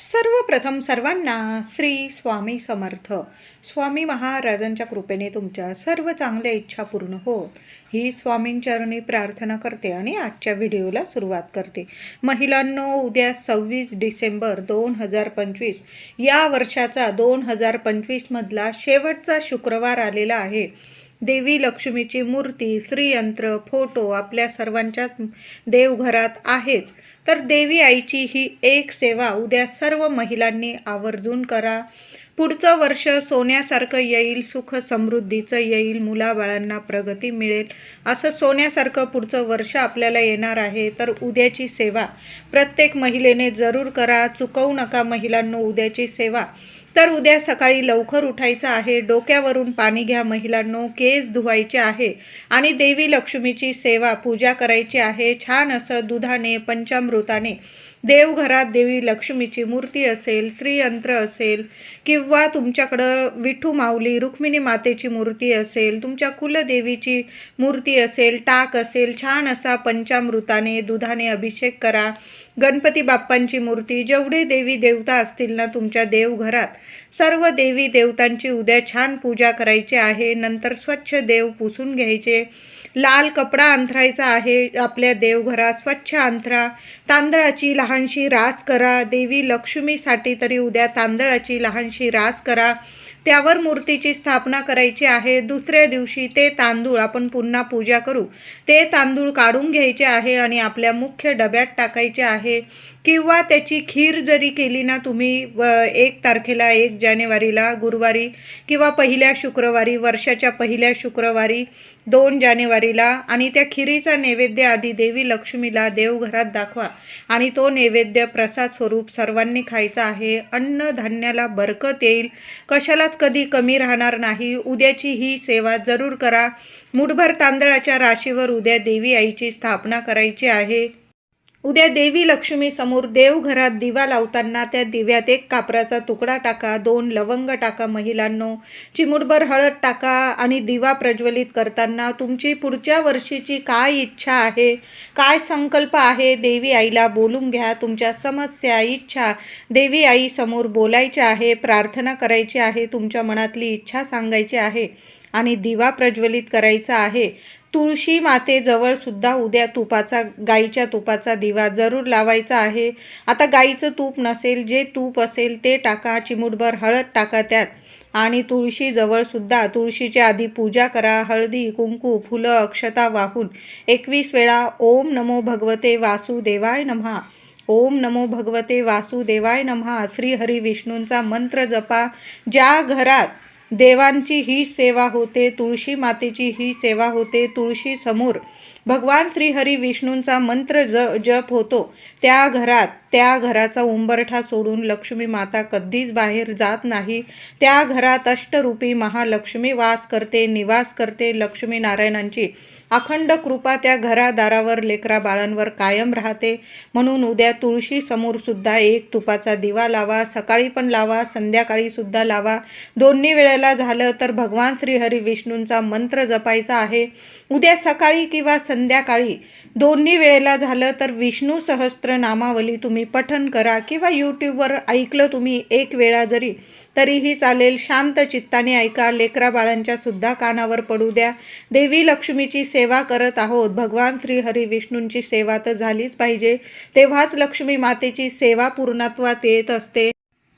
सर्वप्रथम सर्वांना श्री स्वामी समर्थ. स्वामी महाराजांच्या कृपेने तुमच्या सर्व चांगल्या इच्छा पूर्ण होत ही स्वामींचरणी प्रार्थना करते आणि आजच्या व्हिडिओला सुरुवात करते. महिलांनो उद्या सव्वीस डिसेंबर दोन हजार पंचवीस या वर्षाचा दोन हजार पंचवीसमधला शेवटचा शुक्रवार आलेला आहे. देवी लक्ष्मीची मूर्ती श्रीयंत्र फोटो आपल्या सर्वांच्याच देवघरात आहेच. तर देवी आईची ही एक सेवा उद्या सर्व महिलांनी आवर्जून करा. पुढचं वर्ष सोन्यासारखं येईल सुख समृद्धीचं येईल मुलाबाळांना प्रगती मिळेल असं सोन्यासारखं पुढचं वर्ष आपल्याला येणार आहे. तर उद्याची सेवा प्रत्येक महिलेने जरूर करा. चुकवू नका महिलांनो उद्याची सेवा. तर उद्या सकाळी लवकर उठायचं आहे. डोक्यावरून पाणी घ्या महिलांनो. केस धुवायचे आहे आणि देवी लक्ष्मीची सेवा पूजा करायची आहे. छान असं दुधाने पंचामृताने देवघरात देवी लक्ष्मीची मूर्ती असेल श्रीयंत्र असेल किंवा तुमच्याकडं विठू माऊली रुक्मिणी मातेची मूर्ती असेल तुमच्या कुलदेवीची मूर्ती असेल टाक असेल छान असा पंचामृताने दुधाने अभिषेक करा. गणपती बाप्पांची मूर्ती जेवढे देवी देवता असतील ना तुमच्या देवघरात सर्व देवी देवतांची उद्या छान पूजा करायची आहे नंतर स्वच्छ देव पुसून घ्यायचे लाल कपडा अंथरायचा आहे आपल्या देवघरात स्वच्छ अंथरा तांदळाची लहानशी रास करा देवी लक्ष्मीसाठी तरी उद्या तांदळाची लहानशी रास करा त्यावर मूर्तीची स्थापना करायची आहे. दुसऱ्या दिवशी ते तांदूळ आपण पुन्हा पूजा करू. ते तांदूळ काढून घ्यायचे आहे आणि आपल्या मुख्य डब्यात टाकायचे आहे. किंवा त्याची खीर जरी केली ना तुम्ही व एक तारखेला एक जानेवारीला गुरुवारी किंवा पहिल्या शुक्रवारी वर्षाच्या पहिल्या शुक्रवारी दोन जानेवारीला आणि त्या खिरीचा नैवेद्य आधी देवी लक्ष्मीला देवघरात दाखवा. आणि तो नैवेद्य प्रसाद स्वरूप सर्वांनी खायचा आहे. अन्न धान्याला बरकत येईल. कशालाच कधी कमी राहणार नाही. उद्याची ही सेवा जरूर करा. मुठभर तांदळाच्या राशीवर उद्या देवी आईची स्थापना करायची आहे. उद्या देवी लक्ष्मी समोर देवघरात दिवा लावताना त्या दिव्यात एक कापराचा तुकडा टाका दोन लवंग टाका महिलांनो चिमुटभर हळद टाका आणि दिवा प्रज्वलित करताना तुमची पुढच्या वर्षीची काय इच्छा आहे काय संकल्प आहे देवी आईला बोलून घ्या तुमच्या समस्या इच्छा देवी आई समोर बोलायच्या आहे प्रार्थना करायची आहे तुमच्या मनातली इच्छा सांगायची आहे आणि दिवा प्रज्वलित करायचा आहे. तुळशी मातेजवळ सुद्धा उद्या तुपाचा गाईच्या तुपाचा दिवा जरूर लावायचा आहे. आता गाईचं तूप नसेल जे तूप असेल ते टाका चिमुटभर हळद टाका त्यात. आणि तुळशीजवळसुद्धा तुळशीची तुळशीच्या आधी पूजा करा हळदी कुंकू फुलं अक्षता वाहून. एकवीस वेळा ओम नमो भगवते वासुदेवाय नमहा. ओम नमो भगवते वासुदेवाय नमहा. श्री हरी विष्णूंचा मंत्र जपा. ज्या घरात देवांची ही सेवा होते तुळशी मातेची ही सेवा होते तुळशी समोर. भगवान श्रीहरी विष्णूंचा मंत्र ज जप होतो. त्या घरात त्या घराचा उंबरठा सोडून लक्ष्मी माता कधीच बाहेर जात नाही. त्या घरात अष्टरूपी महालक्ष्मी वास करते निवास करते लक्ष्मी नारायणांची अखंड कृपा त्या घरादारावर लेकरा बाळांवर कायम राहते. म्हणून उद्या तुळशी समोर सुद्धा एक तुपाचा दिवा लावा सकाळी पण लावा संध्याकाळी सुद्धा लावा. दोन्ही वेळेला झालं तर भगवान श्रीहरी विष्णूंचा मंत्र जपायचा आहे. उद्या सकाळी किंवा संध्याकाळी दोन्ही वेळेला झालं तर विष्णू सहस्त्र नामावली तुम्ही पठन करा किंवा यूट्यूबवर ऐकलं तुम्ही एक वेळा जरी तरीही चालेल. शांत चित्ताने ऐका. लेकरा बाळांच्या सुद्धा कानावर पडू द्या. देवी लक्ष्मीची सेवा करत आहोत. भगवान श्री हरी विष्णूंची सेवा तर झालीच पाहिजे. तेव्हाच लक्ष्मी मातेची सेवा पूर्णत्वात येत असते.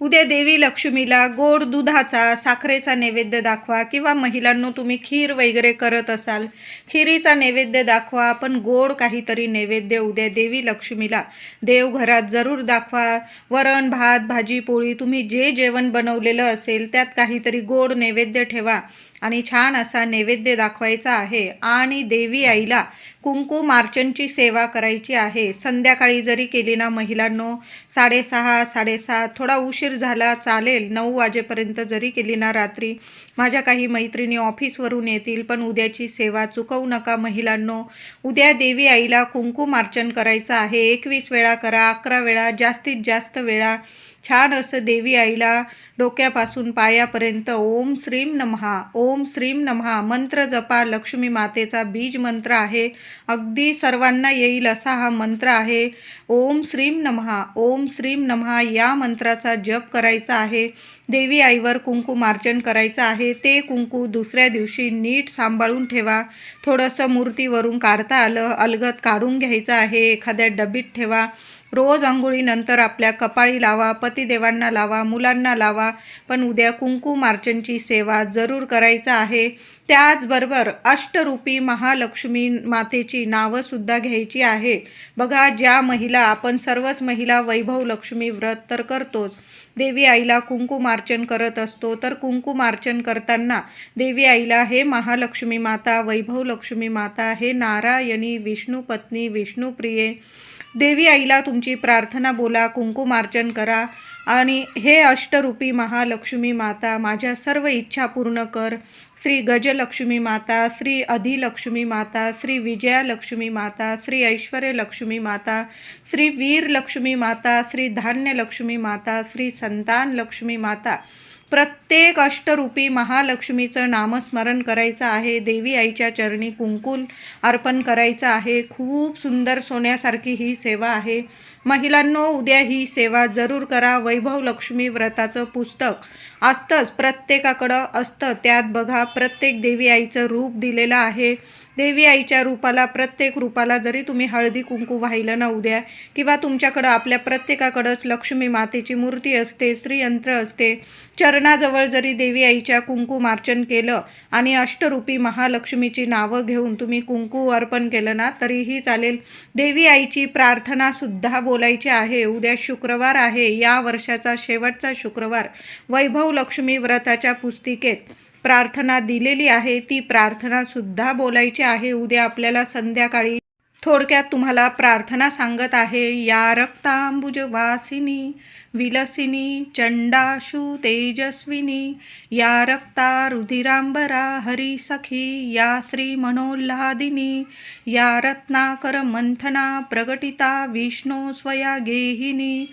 उद्या देवी लक्ष्मीला गोड दुधाचा साखरेचा नैवेद्य दाखवा किंवा महिलांनो तुम्ही खीर वगैरे करत असाल खिरीचा नैवेद्य दाखवा. पण गोड काहीतरी नैवेद्य उद्या देवी लक्ष्मीला देवघरात जरूर दाखवा. वरण भात भाजी पोळी तुम्ही जे जेवण बनवलेलं असेल त्यात काहीतरी गोड नैवेद्य ठेवा. आणि छान असा नैवेद्य दाखवायचा आहे. आणि देवी आईला कुंकुम अर्चनची सेवा करायची आहे. संध्याकाळी जरी केली ना महिलांनो साडेसहा साडेसात थोडा उशीर झाला चालेल. नऊ वाजेपर्यंत जरी केली ना रात्री माझ्या काही मैत्रिणी ऑफिसवरून येतील पण उद्याची सेवा चुकवू नका महिलांनो. उद्या देवी आईला कुंकुमार्चन करायचं आहे. एकवीस वेळा करा अकरा वेळा जास्तीत जास्त वेळा. छान असं देवी आईला डोक्यापासून पायापर्यंत ओम श्रीम नमहा. ओम श्रीम नमहा. मंत्र जपा. लक्ष्मी मातेचा बीज मंत्र आहे. अगदी सर्वांना येईल असा हा मंत्र आहे. ओम श्रीम नमहा. ओम श्रीम नमहा या मंत्राचा जप करायचा आहे. देवी आईवर कुंकुमार्चन करायचं आहे. ते कुंकू दुसऱ्या दिवशी नीट सांभाळून ठेवा. थोडंसं मूर्तीवरून काढता आलं अलगद काढून घ्यायचं आहे. एखाद्या डबीत ठेवा. रोज आंघोळीनंतर आपल्या कपाळी लावा पतिदेवांना लावा मुलांना लावा पण उद्या कुंकुमार्चनची सेवा जरूर करायचा आहे. त्याचबरोबर अष्टरूपी महालक्ष्मी मातेची नावंसुद्धा घ्यायची आहे. बघा ज्या महिला आपण सर्वच महिला वैभव लक्ष्मी व्रत तर करतोच. देवी आईला कुंकुमार्चन करत असतो तर कुंकुमार्चन करताना देवी आईला हे महालक्ष्मी माता वैभव लक्ष्मी माता हे नारायणी विष्णू पत्नी विष्णुप्रिये देवी आईला तुमची प्रार्थना बोला कुंकुमार्चन करा आणि हे अष्टरूपी महालक्ष्मी माता माझ्या सर्व इच्छा पूर्ण कर. श्री गजलक्ष्मी माता श्री अधिलक्ष्मी माता श्री विजयालक्ष्मी माता श्री ऐश्वर्यलक्ष्मी माता श्री वीरलक्ष्मी माता श्री धान्यलक्ष्मी माता श्री संतान लक्ष्मी माता. प्रत्येक अष्टरूपी महालक्ष्मीचं नामस्मरण करायचं आहे. देवी आईच्या चरणी कुंकुल अर्पण करायचं आहे. खूप सुंदर सोन्यासारखी ही सेवा आहे. महिलांनो उद्या ही सेवा जरूर करा. वैभव लक्ष्मी व्रताचं पुस्तक असतंच प्रत्येकाकडं असतं. त्यात बघा प्रत्येक देवी आईचं रूप दिलेलं आहे. देवी आईच्या रूपाला प्रत्येक रूपाला जरी तुम्ही हळदी कुंकू वाहिलं ना उद्या किंवा तुमच्याकडं आपल्या प्रत्येकाकडंच लक्ष्मी मातेची मूर्ती असते श्रीयंत्र असते चरणाजवळ जरी देवी आईच्या कुंकुमार्चन केलं आणि अष्टरूपी महालक्ष्मीची नावं घेऊन तुम्ही कुंकू अर्पण केलं ना तरीही चालेल. देवी आईची प्रार्थनासुद्धा बोल बोलायचे आहे. उद्या शुक्रवार आहे. या वर्षाचा शेवटचा शुक्रवार. वैभव लक्ष्मी व्रताच्या पुस्तिकेत प्रार्थना दिलेली आहे. ती प्रार्थना सुद्धा बोलायची आहे. उद्या आपल्याला संध्याकाळी थोडक्यात तुम्हाला प्रार्थना सांगत आहे या रक्तांबुजवासिनी विलसिनी चंडाशु तेजस्विनी या रक्ता रुधिरांबरा हरिसखी या श्री मनोल्हादिनी या रत्नाकर मंथना प्रगटिता विष्णू स्वया गेहिनी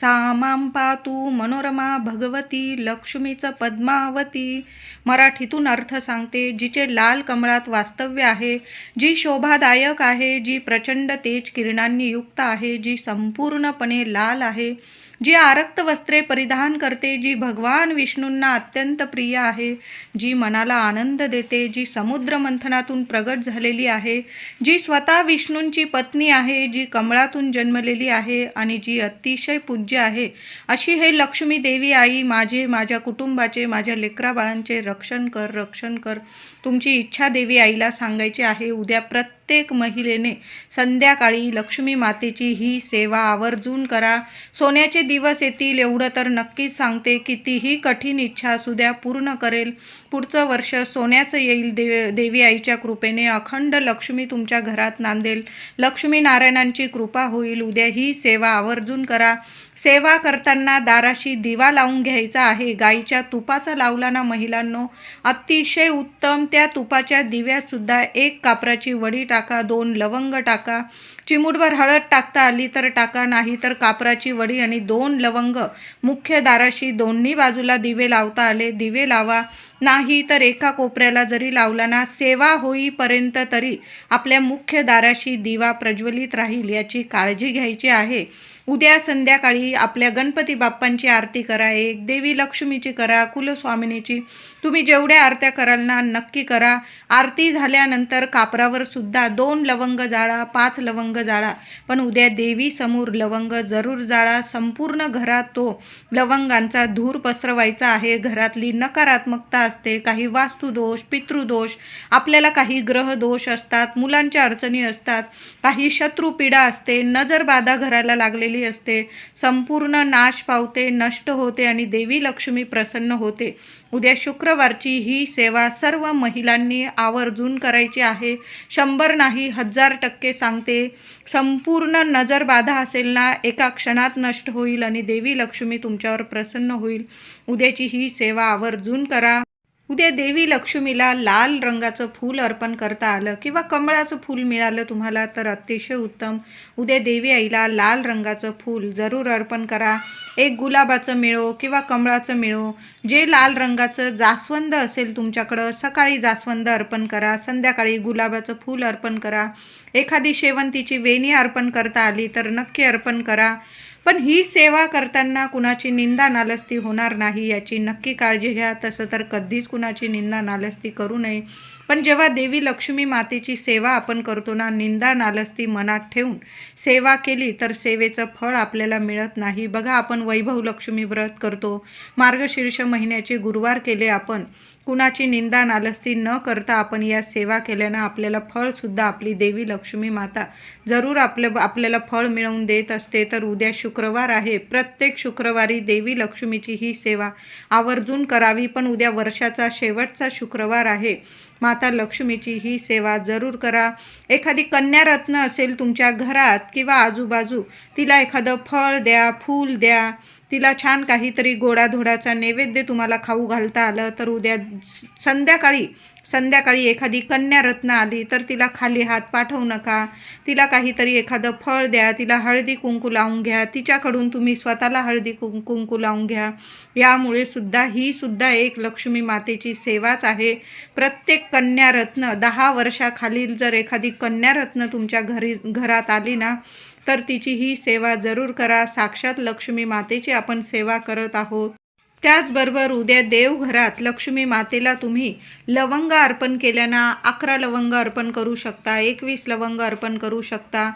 सा मां पातु मनोरमा भगवती लक्ष्मीचं पद्मावती. मराठीतून अर्थ सांगते जिचे लाल कमळात वास्तव्य आहे जी शोभादायक आहे जी प्रचंड तेज किरणांनी युक्त आहे जी संपूर्णपणे लाल आहे. जी आरक्त वस्त्रे परिधान करते जी भगवान विष्णूंना अत्यंत प्रिय आहे जी मनाला आनंद देते जी समुद्र मंथनातून प्रगट झालेली आहे जी स्वतः विष्णूंची पत्नी आहे जी कमळातून जन्मलेली आहे आणि जी अतिशय पूज्य आहे अशी हे लक्ष्मी देवी आई माझे माझ्या कुटुंबाचे माझ्या लेकराबाळांचे रक्षण कर रक्षण कर. तुमची इच्छा देवी आईला सांगायची आहे उद्या प्रत्येक महिलेने संध्याकाळी लक्ष्मी मातेची ही सेवा आवर्जून करा. सोन्याचे दिवस येतील एवढं तर नक्कीच सांगते कितीही कठीण इच्छा असू द्या पूर्ण करेल. पुढचं वर्ष सोन्याचं येईल देव देवी आईच्या कृपेने. अखंड लक्ष्मी तुमच्या घरात नांदेल. लक्ष्मी नारायणांची कृपा होईल. उद्या ही सेवा आवर्जून करा. सेवा करताना दाराशी दिवा लावून घ्यायचा आहे. गाईच्या तुपाचा लावला ना महिलांनो. अतिशय उत्तम. त्या तुपाच्या दिव्यातसुद्धा एक कापराची वडी टाका दोन लवंग टाका. चिमूटभर हळद टाकता आली तर टाका नाही तर कापराची वडी आणि दोन लवंग मुख्य दाराशी दोन्ही बाजूला दिवे लावता आले. दिवे लावा. नाही तर एका कोपऱ्याला जरी लावला ना सेवा होईपर्यंत तरी आपल्या मुख्य दाराशी दिवा प्रज्वलित राहील याची काळजी घ्यायची आहे. उद्या संध्याकाळी आपल्या गणपती बाप्पांची आरती करा एक देवी लक्ष्मीची करा कुलस्वामिनीची. तुम्ही जेवढ्या आरत्या कराल ना नक्की करा. आरती झाल्यानंतर कापरावर सुद्धा दोन लवंग जाळा पाच लवंग जाळा. पण उद्या देवी समोर लवंग जरूर जाळा संपूर्ण घरात तो लवंगांचा धूर पसरवायचा आहे. घरातली नकारात्मकता असते काही वास्तुदोष पितृदोष आपल्याला काही ग्रहदोष असतात मुलांच्या अडचणी असतात काही शत्रुपीडा असते नजरबाधा घराला लागलेली असते संपूर्ण नाश पावते नष्ट होते आणि देवी लक्ष्मी प्रसन्न होते. उद्या शुक्रवारची ही सेवा सर्व महिलांनी आवर्जून करायची आहे. शंभर नाही हजार टक्के सांगते. संपूर्ण नजरबाधा असेल ना एका क्षणात नष्ट होईल आणि देवी लक्ष्मी तुमच्यावर प्रसन्न होईल. उद्याची ही सेवा आवर्जून करा. उद्या देवी लक्ष्मीला लाल रंगाचं फूल अर्पण करता आलं किंवा कमळाचं फूल मिळालं तुम्हाला तर अतिशय उत्तम. उद्या देवी आईला लाल रंगाचं फूल जरूर अर्पण करा. एक गुलाबाचं मिळो किंवा कमळाचं मिळो. जे लाल रंगाचं जास्वंद असेल तुमच्याकडं सकाळी जास्वंद अर्पण करा. संध्याकाळी गुलाबाचं फूल अर्पण करा. एखादी शेवंतीची वेणी अर्पण करता आली तर नक्की अर्पण करा. पण ही सेवा करताना कुणाची निंदा नालस्ती होणार नाही याची नक्की काळजी घ्या. तसं तर कधीच कुणाची निंदा नालस्ती करू नये. पण जेव्हा देवी लक्ष्मी मातेची सेवा आपण करतो ना निंदा नालस्ती मनात ठेवून सेवा केली तर सेवेचं फळ आपल्याला मिळत नाही. बघा आपण वैभव लक्ष्मी व्रत करतो. मार्गशीर्ष महिन्याचे गुरुवार केले आपण. कुणाची निंदा नालस्ती न करता आपण या सेवा केल्यानं आपल्याला फळसुद्धा आपली देवी लक्ष्मी माता जरूर आपलं आपल्याला फळ मिळवून देत असते. तर उद्या शुक्रवार आहे. प्रत्येक शुक्रवारी देवी लक्ष्मीची ही सेवा आवर्जून करावी. पण उद्या वर्षाचा शेवटचा शुक्रवार आहे. माता लक्ष्मीची ही सेवा जरूर करा. एखादी कन्यारत्न असेल तुमच्या घरात किंवा आजूबाजू तिला एखादं फळ द्या फूल द्या. तिला छान काहीतरी गोडाधोडाचा नैवेद्य तुम्हाला खाऊ घालता आलं तर उद्या संध्याकाळी संध्याकाळी एखादी कन्यारत्न आली तर तिला खाली हात पाठवू नका. तिला काहीतरी एखादं फळ द्या तिला हळदी कुंकू लावून घ्या तिच्याकडून तुम्ही स्वतःला हळदी कुं कुंकू लावून घ्या. यामुळे सुद्धा ही सुद्धा एक लक्ष्मी मातेची सेवाच आहे. प्रत्येक कन्यारत्न दहा वर्षाखालील जर एखादी कन्यारत्न तुमच्या घरी घरात आली ना तर तिची ही सेवा जरूर करा. साक्षात लक्ष्मी मातेची आपण सेवा करत आहोत. त्याचबरोबर उद्या देवघरात लक्ष्मी मातेला तुम्ही लवंग अर्पण केल्यानं अकरा लवंग अर्पण करू शकता एकवीस लवंग अर्पण करू शकता.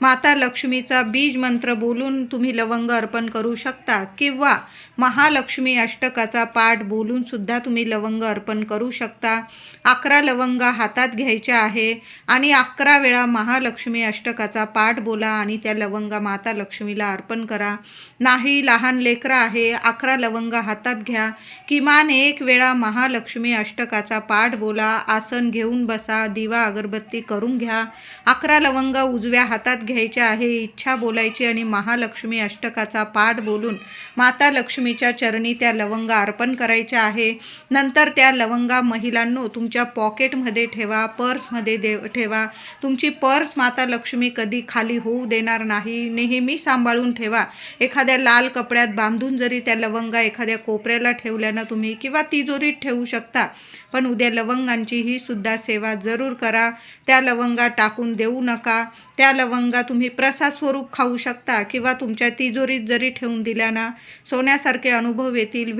माता लक्ष्मीचा बीज मंत्र बोलून तुम्ही लवंग अर्पण करू शकता किंवा महालक्ष्मी अष्टकाचा पाठ बोलूनसुद्धा तुम्ही लवंग अर्पण करू शकता. अकरा लवंग हातात घ्यायच्या आहे आणि अकरा वेळा महालक्ष्मी अष्टकाचा पाठ बोला आणि त्या लवंगा माता लक्ष्मीला अर्पण करा. नाही लहान लेकरं आहे अकरा लवंग हातात घ्या. किमान एक वेळा महालक्ष्मी अष्टकाचा पाठ बोला. आसन घेऊन बसा. दिवा अगरबत्ती करून घ्या. अकरा लवंग उजव्या हातात घ्यायच्या आहे. इच्छा बोलायची आणि महालक्ष्मी अष्टकाचा पाठ बोलून माता लक्ष्मीच्या चरणी त्या लवंगा अर्पण करायच्या आहे. नंतर त्या लवंगा महिलांनो तुमच्या पॉकेटमध्ये ठेवा. पर्समध्ये दे ठेवा. तुमची पर्स माता लक्ष्मी कधी खाली होऊ देणार नाही. नेहमी सांभाळून ठेवा. एखाद्या लाल कपड्यात बांधून जरी त्या लवंगा एखाद्या कोपऱ्याला ठेवल्यानं तुम्ही किंवा तिजोरीत ठेवू शकता. पण उद्या लवंगांची ही सुद्धा सेवा जरूर करा. त्या लवंगा टाकून देऊ नका. त्या लवंगा तुम्ही प्रसाद स्वरूप खाऊ शकता किंवा तुमच्या तिजोरीत जरी ठेवून दिल्या ना सोन्यासारखे अनुभव येतील.